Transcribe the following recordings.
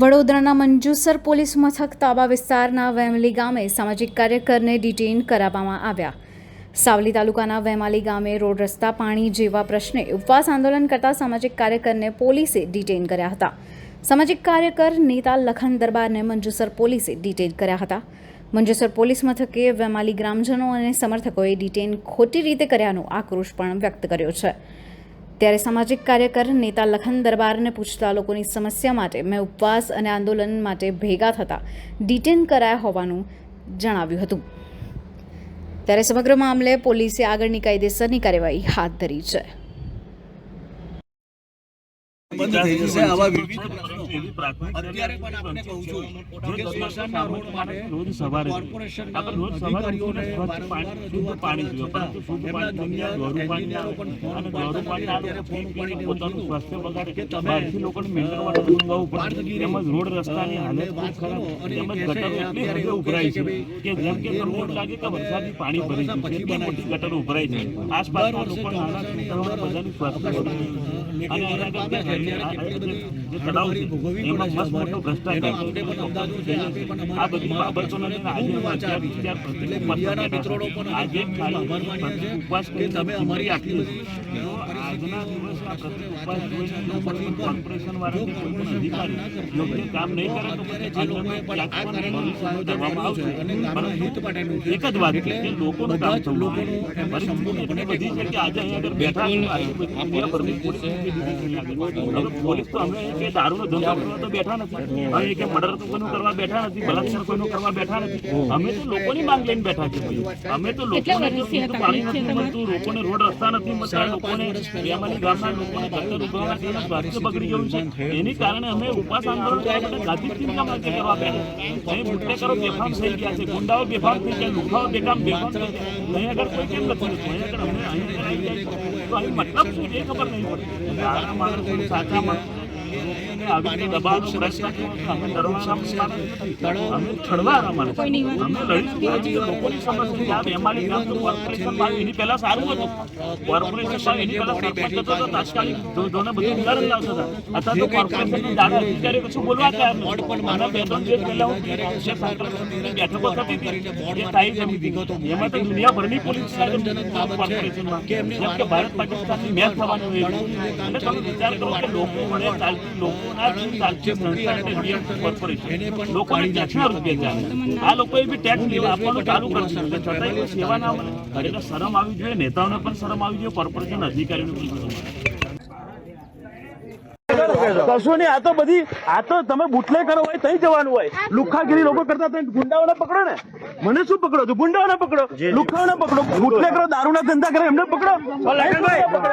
વડોદરાના મંજુસર પોલીસ મથક તાબા વિસ્તારના વેમલી ગામે સામાજિક કાર્યકરને ડિટેઇન કરાવવામાં આવ્યા. સાવલી તાલુકાના વેમાલી ગામે રોડ રસ્તા પાણી જેવા પ્રશ્ને ઉપવાસ આંદોલન કરતા સામાજિક કાર્યકરને પોલીસે ડિટેઇન કર્યા હતા. સામાજિક કાર્યકર નેતા લખન દરબારને મંજુસર પોલીસે ડિટેઇન કર્યા હતા. મંજુસર પોલીસ મથકે વેમાલી ગ્રામજનો અને સમર્થકોએ ડિટેઇન ખોટી રીતે કર્યાનો આક્રોશ પણ વ્યક્ત કર્યો છે. ત્યારે સામાજિક કાર્યકર નેતા લખન દરબારને પૂછતા લોકોની સમસ્યા માટે મેં ઉપવાસ અને આંદોલન માટે ભેગા થતા ડિટેન કરાયા હોવાનું જણાવ્યું હતું. ત્યારે સમગ્ર મામલે પોલીસે આગળની કાયદેસરની કાર્યવાહી હાથ ધરી છે. એવી પ્રાથમિક અત્યારે પણ આપણે કહું છું રોજ કે દસમા સ્મશાનના રોડ માટે રોજ સવારે આપણે રોજ સવારે અધિકારીઓને સ્વચ્છ પાણી શુદ્ધ પાણી જોઈએ પરંતુ શુદ્ધ પાણી જુનિયર ગોરું પાણી એન્જિનિયરો પણ ફોન અને ગોરું પાણી નથી. અત્યારે ફોન ઉપાડીને એવું પોતાનું સ્વાસ્થ્ય બગાડે. બહારથી લોકોને મેન્ટેન માટે મંગાવવું પડે તેમજ રોડ રસ્તાની હાલત ખૂબ ખરાબ તેમજ ગટરો એટલી હદે ઉભરાય છે કે જેમ કે રોડ લાગે કે વરસાદની પાણી ભરી ગયું છે. એટલી મોટી. ગટરો ઉભરાય છે. આસપાસના લોકો નાના બધાની સ્વાસ્થ્ય આપણે બગડે છે. લેખિત અને એના કરતા ત્યારે કેટલી બધી જે તળાવ છે, અમારે. પણ તમે આટલી બધી કામ નહીં કરે તો. એક જ વાત કે લોકોનું કામ થવું બધી આજે અહીંયા બેઠા પોલીસ તો અમે દારૂનો ધંધો કરવા તો બેઠા નથી. હવે કે મર્ડર તો કોઈનું કરવા બેઠા નથી બલાત્કાર કોઈનું કરવા બેઠા નથી. અમે તો લોકોની માંગ લઈને બેઠા છે અમે તો લોકોને પાણી નથી મળતું લોકોને રોડ રસ્તા નથી મળતા લોકોને બેમાલી ગામના લોકોને ગટર ઉભરાવાના કારણે સ્વાસ્થ્ય બગડી ગયું છે. એની કારણે અમે ઉપાસ આંદોલન કરવા માટે ગાંધી ચિંતા માટે કરવા બેઠા અહીં બુટલેકરો બેફામ થઈ ગયા છે ગુંડાઓ બેફામ થઈ ગયા લુખાઓ બેકામ બેફામ થઈ ગયા. અહીં આગળ કોઈ કેમ નથી અહીં આગળ અહીં મતલબ શું એ ખબર નહીં પડતી. સારા માણસો સાચા માણસો. આવી રીતે દબાવવાનો પ્રયત્ન કર્યો અમે ડરવાના માણસ અમે છળવાના માણસ અમે લડીશું લોકોની સમસ્યા તો કોર્પોરેશનમાં એની પહેલા સારું હતું. કોર્પોરેશન એની પહેલા સરપંચ હતો તો તાત્કાલિક જો- જોને બધું ઉદાહરણ લાવતા હતા અત્યારે તો કોર્પોરેશનના દાડા અધિકારીઓ કશું બોલવા તૈયાર નથી. આના બે ત્રણ દિવસ પહેલા હું જે સંકલ્પની બેઠકો થતી હતી. એ થાય છે. એમાં તો દુનિયાભરની પોલીસ કોર્પોરેશનમાં જેમ કે ભારત પાકિસ્તાનની મેચ થવાની હોય. એટલે તમે વિચાર કરો કે લોકો વડે ચાલતી લોકોના લોકોને ટેક્સના રૂપિયા ચાલે આ લોકોએ બી ટેક્સ આપવાનું ચાલુ કરશે દીધું છે. સેવા ના મળે એટલે શરમ આવી જોઈએ નેતાઓને પણ શરમ આવી જોઈએ કોર્પોરેશન અધિકારીઓને પણ શરમ આવી જોઈએ. કશું નહીં આ તો બધી આ તો તમે બુટલે કરો હોય તઈ જવાનું હોય. લુખાગીરી લોકો કરતા તો ગુંડાઓને પકડો ને. મને શું પકડો? છો ગુંડાઓને પકડો. લુખાઓને પકડો. બુટલે કરો દારૂના ધંધા કરે એમને પકડો.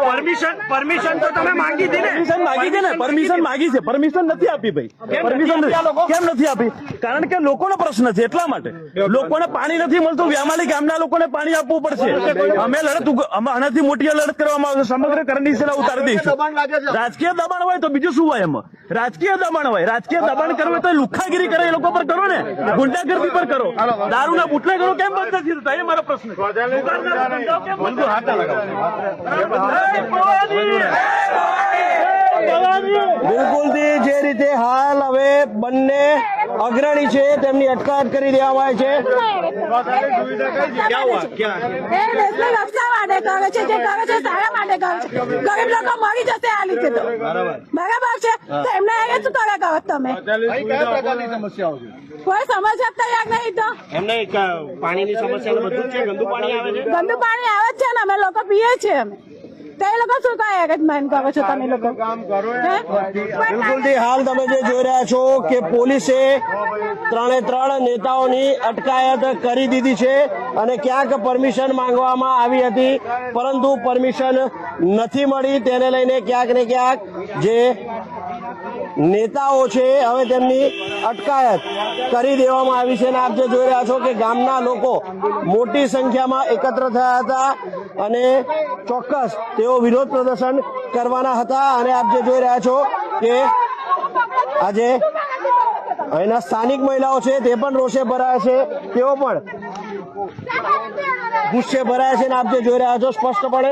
પરમિશન પરમિશન તો તમે માંગી હતી પરમિશન માંગી છે ને? પરમિશન માંગી છે. પરમિશન નથી આપી ભાઈ. પરમિશન કેમ નથી આપી? કારણ કે લોકોનો પ્રશ્ન છે એટલા માટે. લોકોને પાણી નથી મળતું. વ્યામાલી ગામના લોકોને પાણી આપવું પડશે. અમે લડત અમે આનાથી મોટી લડત કરવામાં આવશે સમગ્ર કરણી સેના ઉતારી દઈશું. રાજકીય દબાણ હોય તો બીજું શું હોય એમાં. રાજકીય દબાણ હોય. રાજકીય દબાણ કરવું તો લુખાગીરી કરે એ લોકો પર કરો ને. ગુંડાગર્દી પર કરો. દારૂના બુટલા કરો કેમ બંધ નથી થતા? એ મારો પ્રશ્ન બિલકુલથી જે રીતે હાલ હવે બંને અગ્રણી છે તેમની અટકાયત કરી દેવામાં આવી છે. ગરીબ લોકો મરી જશે આ રીતે તો બરાબર છે? તો એમને એ શું કરે કરો તમે? કોઈ સમસ્યા જ તૈયાર નહીં તો? એમને પાણીની સમસ્યા બધું છે ગંદુ પાણી આવે છે? ગંદુ પાણી આવે જ છે ને અમે લોકો પીએ છીએ અમે. તો લોકો શું કહે? એરેન્જમેન્ટ કરો છો તમે લોકો? બિલકુલથી હાલ તમે જે જોઈ રહ્યા છો કે પોલીસે ત્રણે ત્રણ નેતાઓની અટકાયત કરી દીધી છે અને ક્યાંક પરમિશન માંગવામાં આવી હતી પરંતુ પરમિશન નથી મળી. તેને લઈને ક્યાંક ને ક્યાંક જે નેતાઓ છે, હવે તેમની અટકાયત કરી દેવામાં આવી છે અને આપ જે જોઈ રહ્યા છો કે ગામના લોકો મોટી સંખ્યામાં એકત્ર થયા હતા અને ચોક્કસ તેઓ વિરોધ પ્રદર્શન કરવાના હતા અને આપ જે જોઈ રહ્યા છો કે આજે અહીંના સ્થાનિક મહિલાઓ છે, તે પણ રોષે ભરાયા છે, તેઓ પણ ગુસ્સે ભરાયા છે અને આપ જે જોઈ રહ્યા છો સ્પષ્ટપણે